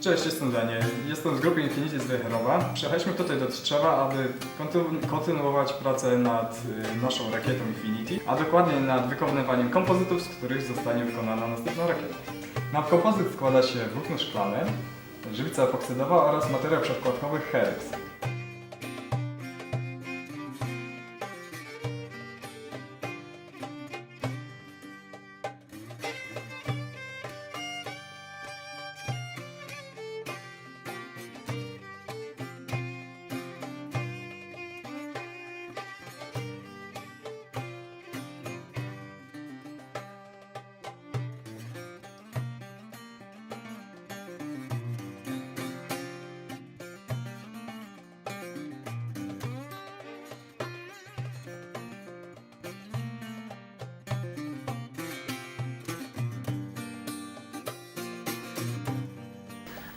Cześć, jestem Daniel. Jestem z grupy Infinity z Wejherowa. Przyjechaliśmy tutaj do Tczewa, aby kontynu- kontynuować pracę nad y, naszą rakietą Infinity, a dokładnie nad wykonywaniem kompozytów, z których zostanie wykonana następna rakieta. Na kompozyt składa się włókno szklane, żywica epoksydowa oraz materiał przedkładkowy Helix.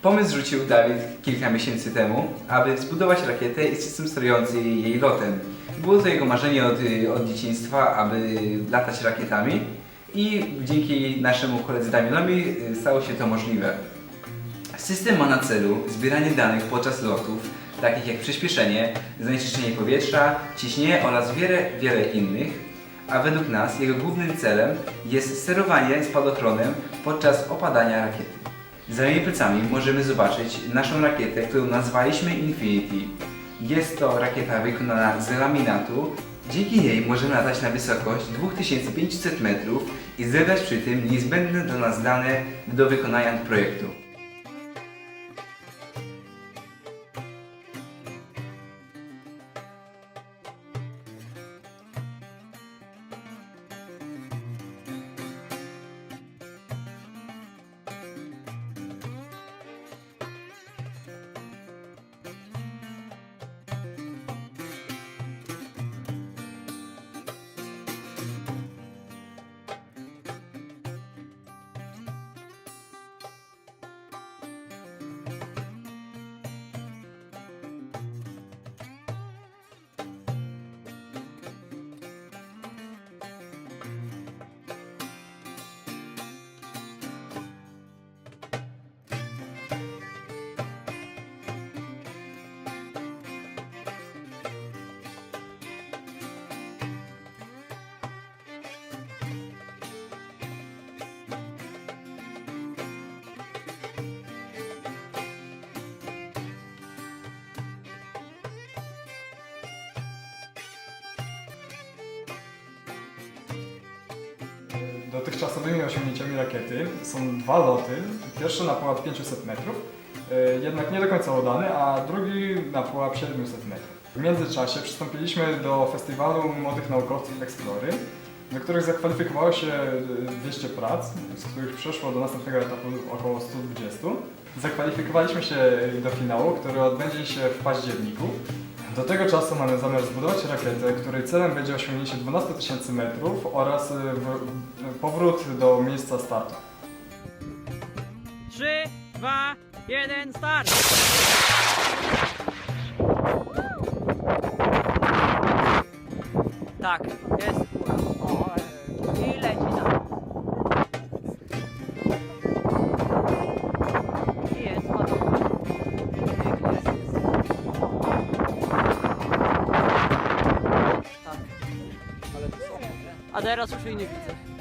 Pomysł rzucił Dawid kilka miesięcy temu, aby zbudować rakietę i system sterujący jej lotem. Było to jego marzenie od, od dzieciństwa, aby latać rakietami i dzięki naszemu koledze Damionowi y, stało się to możliwe. System ma na celu zbieranie danych podczas lotów, takich jak przyspieszenie, zanieczyszczenie powietrza, ciśnienie oraz wiele, wiele innych, a według nas jego głównym celem jest sterowanie spadochronem podczas opadania rakiety. Za moimi plecami możemy zobaczyć naszą rakietę, którą nazwaliśmy Infinity. Jest to rakieta wykonana z laminatu. Dzięki niej możemy latać na wysokość 2500 metrów i zebrać przy tym niezbędne dla nas dane do wykonania projektu. Dotychczasowymi osiągnięciami rakiety są dwa loty. Pierwszy na pułap 500 metrów, y, jednak nie do końca udany, a drugi na pułap 700 metrów. W międzyczasie przystąpiliśmy do festiwalu młodych naukowców Explory, do których zakwalifikowało się y, 200 prac, z których przeszło do następnego etapu około 120. Zakwalifikowaliśmy się do finału, który odbędzie się w październiku. Do tego czasu mamy zamiar zbudować rakietę, której celem będzie osiągnięcie 12 tysięcy metrów oraz y, w, powrót do miejsca startu. 3, 2, 1, start! Tak, jest A teraz już jej nie widzę.